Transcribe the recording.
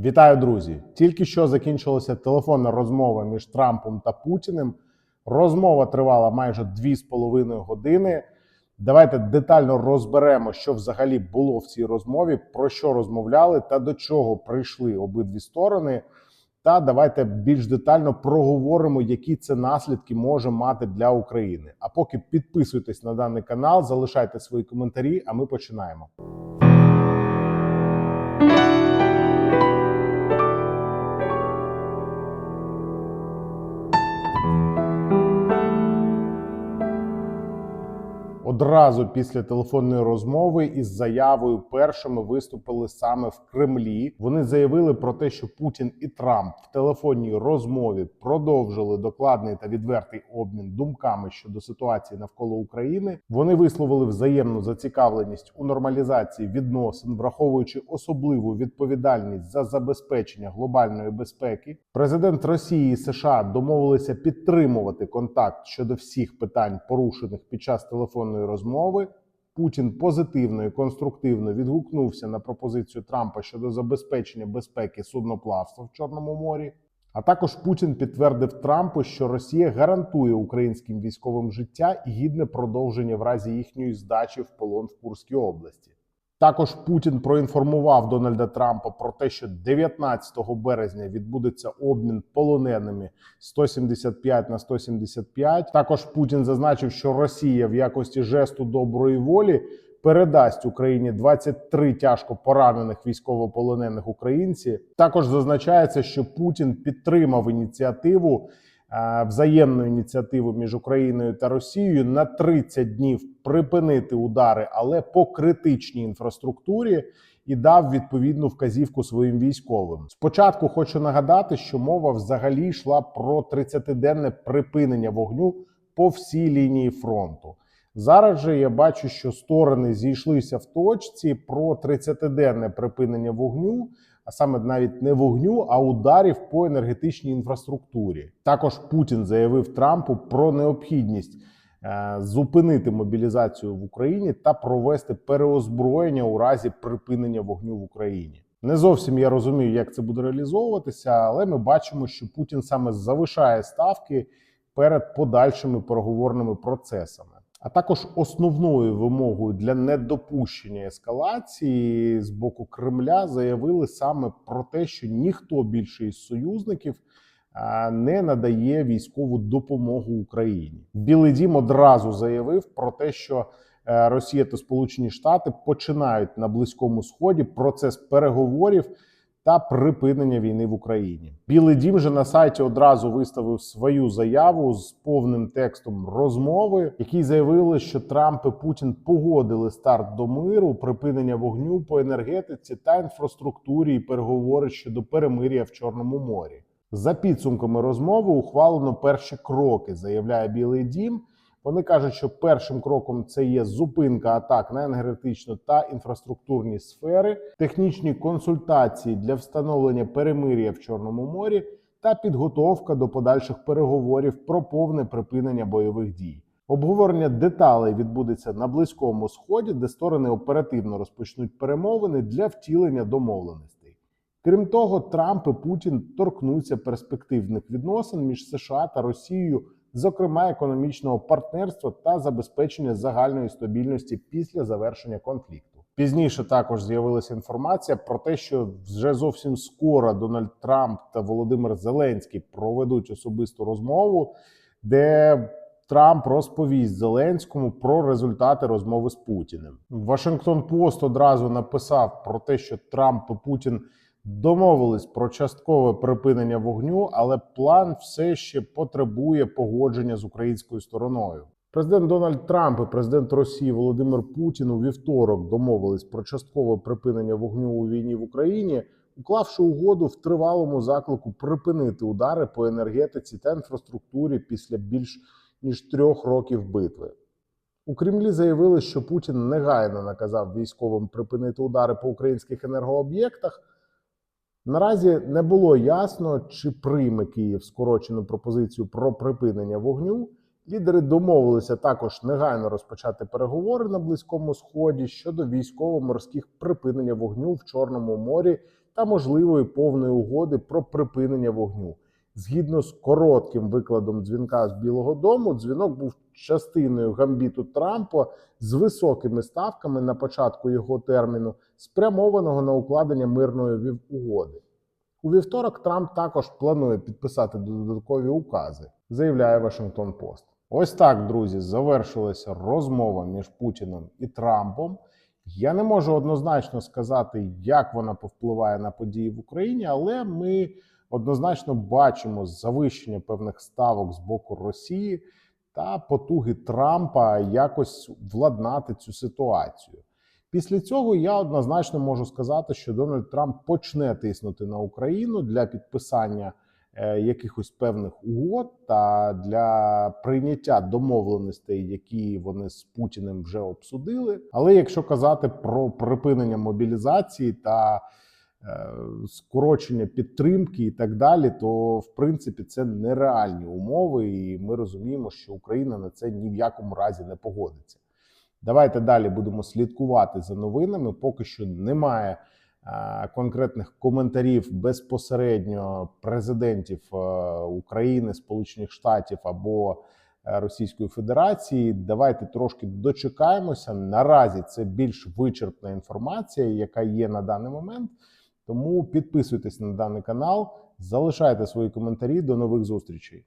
Вітаю, друзі! Тільки що закінчилася телефонна розмова між Трампом та Путіним. Розмова тривала майже 2,5 години. Давайте детально розберемо, що взагалі було в цій розмові, про що розмовляли та до чого прийшли обидві сторони. Та давайте більш детально проговоримо, які це наслідки може мати для України. А поки підписуйтесь на даний канал, залишайте свої коментарі, а ми починаємо. Одразу після телефонної розмови із заявою першими виступили саме в Кремлі. Вони заявили про те, що Путін і Трамп в телефонній розмові продовжили докладний та відвертий обмін думками щодо ситуації навколо України. Вони висловили взаємну зацікавленість у нормалізації відносин, враховуючи особливу відповідальність за забезпечення глобальної безпеки. Президент Росії і США домовилися підтримувати контакт щодо всіх питань, порушених під час телефонної розмови. Путін позитивно і конструктивно відгукнувся на пропозицію Трампа щодо забезпечення безпеки судноплавства в Чорному морі. А також Путін підтвердив Трампу, що Росія гарантує українським військовим життя і гідне продовження в разі їхньої здачі в полон в Курській області. Також Путін проінформував Дональда Трампа про те, що 19 березня відбудеться обмін полоненими 175 на 175. Також Путін зазначив, що Росія в якості жесту доброї волі передасть Україні 23 тяжко поранених військовополонених українців. Також зазначається, що Путін підтримав ініціативу. Е, Взаємну ініціативу між Україною та Росією на 30 днів припинити удари, але по критичній інфраструктурі, і дав відповідну вказівку своїм військовим. Спочатку хочу нагадати, що мова взагалі йшла про 30-денне припинення вогню по всій лінії фронту. Зараз же я бачу, що сторони зійшлися в точці про 30-денне припинення вогню, а саме навіть не вогню, а ударів по енергетичній інфраструктурі. Також Путін заявив Трампу про необхідність е, зупинити мобілізацію в Україні та провести переозброєння у разі припинення вогню в Україні. Не зовсім я розумію, як це буде реалізовуватися, але ми бачимо, що Путін саме завишає ставки перед подальшими переговорними процесами. А також основною вимогою для недопущення ескалації з боку Кремля заявили саме про те, що ніхто більше із союзників не надає військову допомогу Україні. Білий Дім одразу заявив про те, що е, Росія та Сполучені Штати починають на близькому сході процес переговорів та припинення війни в Україні. Білий дім же на сайті одразу виставив свою заяву з повним текстом розмови, який заявили, що Трамп і Путін погодили старт до миру, припинення вогню по енергетиці та інфраструктурі і переговори щодо перемир'я в Чорному морі. За підсумками розмови ухвалено перші кроки, заявляє Білий Дім. Вони кажуть, що першим кроком це є зупинка атак на енергетичну та інфраструктурні сфери, технічні консультації для встановлення перемир'я в Чорному морі та підготовка до подальших переговорів про повне припинення бойових дій. Обговорення деталей відбудеться на близькому сході, де сторони оперативно розпочнуть перемовини для втілення домовленостей. Крім того, Трамп і Путін торкнуться перспективних відносин між США та Росією зокрема економічного партнерства та забезпечення загальної стабільності після завершення конфлікту. Пізніше також з'явилася інформація про те, що вже зовсім скоро Дональд Трамп та Володимир Зеленський проведуть особисту розмову, де Трамп розповість Зеленському про результати розмови з Путіним. Вашингтон Пост одразу написав про те, що Трамп і Путін домовились про часткове припинення вогню, але план все ще потребує погодження з українською стороною. Президент Дональд Трамп і президент Росії Володимир Путін у вівторок домовились про часткове припинення вогню у війні в Україні, уклавши угоду в тривалому заклику припинити удари по енергетиці та інфраструктурі після більш ніж трьох років битви. У Кремлі заявили, що Путін негайно наказав військовим припинити удари по українських енергооб'єктах. Наразі не було ясно, чи прийме Київ скорочену пропозицію про припинення вогню. Лідери домовилися також негайно розпочати переговори на близькому сході щодо військово-морських припинення вогню в Чорному морі та можливої повної угоди про припинення вогню. Згідно з коротким викладом дзвінка з Білого Дому, дзвінок був частиною гамбіту Трампа з високими ставками на початку його терміну, спрямованого на укладення мирної угоди. У вівторок Трамп також планує підписати додаткові укази, заявляє Вашингтон Пост. Ось так, друзі, завершилася розмова між Путіним і Трампом. Я не можу однозначно сказати, як вона повпливає на події в Україні, але ми однозначно бачимо завищення певних ставок з боку Росії та потуги Трампа якось владнати цю ситуацію. Після цього я однозначно можу сказати, що Дональд Трамп почне тиснути на Україну для підписання е, якихось певних угод та для прийняття домовленостей, які вони з Путіним вже обсудили. Але якщо казати про припинення мобілізації та скорочення підтримки і так далі, то в принципі це нереальні умови, і ми розуміємо, що Україна на це ні в якому разі не погодиться. Давайте далі будемо слідкувати за новинами. Поки що немає е, конкретних коментарів безпосередньо президентів е, України, Сполучених Штатів або е, Російської Федерації. Давайте трошки дочекаємося. Наразі це більш вичерпна інформація, яка є на даний момент. Тому підписуйтесь на даний канал, залишайте свої коментарі. До нових зустрічей.